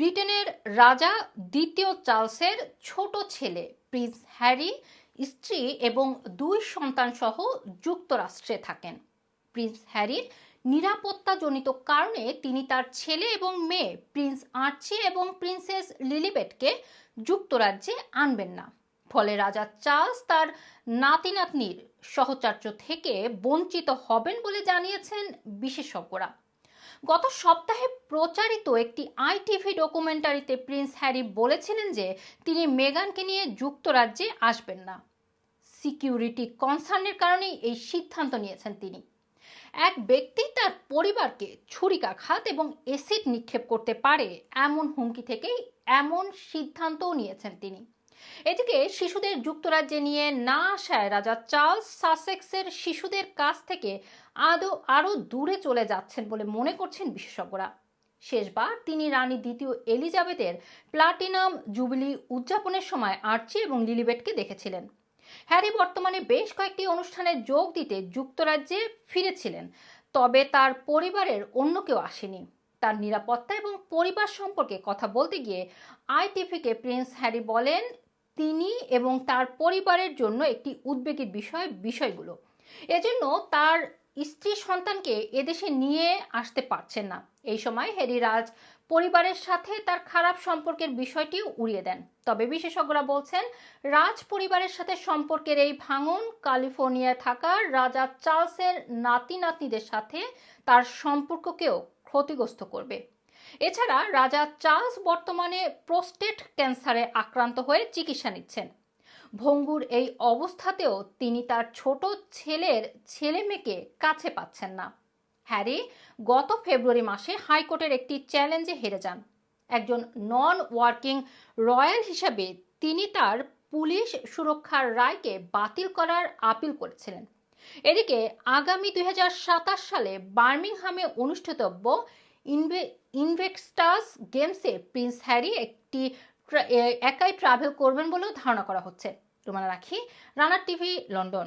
ব্রিটেনের রাজা দ্বিতীয় চার্লসের ছোট ছেলে, প্রিন্স হ্যারি, স্ত্রী এবং দুই সন্তান সহ যুক্তরাষ্ট্রে থাকেন। প্রিন্স হ্যারির নিরাপত্তাজনিত কারণে তিনি তার ছেলে এবং মেয়ে, প্রিন্স আর্চি এবং প্রিন্সেস লিলিবেটকে যুক্তরাজ্যে আনবেন না। ফলে রাজা চার্লস তার নাতি নাতনির সহচার্য থেকে বঞ্চিত হবেন বলে জানিয়েছেন বিশেষজ্ঞরা। গত সপ্তাহে প্রচারিত একটি আইটিভি ডকুমেন্টারিতে প্রিন্স হ্যারি বলেছিলেন যে তিনি মেগানকে নিয়ে যুক্তরাজ্যে আসবেন না। সিকিউরিটি কনসার্নের কারণেই এই সিদ্ধান্ত নিয়েছেন তিনি। এক ব্যক্তি তার পরিবারকে ছুরিকাঘাত এবং এসিড নিক্ষেপ করতে পারে এমন হুমকি থেকেই এমন সিদ্ধান্তও নিয়েছেন তিনি। এদিকে শিশুদের যুক্তরাজ্যে নিয়ে না আসায় রাজা চার্লস সাসেক্সের শিশুদের কাছ থেকে আদৌ আরও দূরে চলে যাচ্ছেন বলে মনে করছেন বিশেষজ্ঞরা। শেষবার তিনি রানী দ্বিতীয় এলিজাবেথের প্লাটিনাম জুবিলি উদযাপনের সময় আর্চি এবং লিলিবেটকে দেখেছিলেন। হ্যারি বর্তমানে বেশ কয়েকটি অনুষ্ঠানে যোগ দিতে যুক্তরাজ্যে ফিরেছিলেন, তবে তার পরিবারের অন্য কেউ আসেনি। তার নিরাপত্তা এবং পরিবার সম্পর্কে কথা বলতে গিয়ে আইটিভিকে প্রিন্স হ্যারি বলেন তিনি এবং তার পরিবারের জন্য একটি উদ্বেগের বিষয়, বিষয়গুলো। এজন্য তার স্ত্রী সন্তানকে এদেশে নিয়ে আসতে পারছেন না। এই সময় হ্যারি রাজ পরিবারের সাথে তার খারাপ সম্পর্কের বিষয়টিও উড়িয়ে দেন। তবে বিশেষজ্ঞরা বলছেন, রাজ পরিবারের সাথে সম্পর্কের এই ভাঙন, ক্যালিফোর্নিয়ায় থাকা রাজা চার্লসের নাতি নাতনিদের সাথে তার সম্পর্ককেও ক্ষতিগ্রস্ত করবে। এছাড়া রাজা চার্লস বর্তমানে প্রোস্টেট ক্যান্সারে আক্রান্ত হয়ে চিকিৎসা নিচ্ছেন। ভঙ্গুর এই অবস্থাতেও তিনি তার ছোট ছেলের ছেলে মেয়েকে কাছে পাচ্ছেন না। হ্যারি গত ফেব্রুয়ারি মাসে হাইকোর্টের একটি চ্যালেঞ্জে হেরে যান। একজন নন ওয়ার্কিং রয়্যাল হিসাবে তিনি তার পুলিশ সুরক্ষার রায়কে বাতিল করার আপিল করেছিলেন। এদিকে আগামী দুই হাজার সাতাশ সালে বার্মিংহামে অনুষ্ঠিতব্য ইনভেক্সটাস গেমসে প্রিন্স হ্যারি একটি একাই ট্রাভেল করবেন বলেও ধারণা করা হচ্ছে। রুমানা রাখি রানার টিভি লন্ডন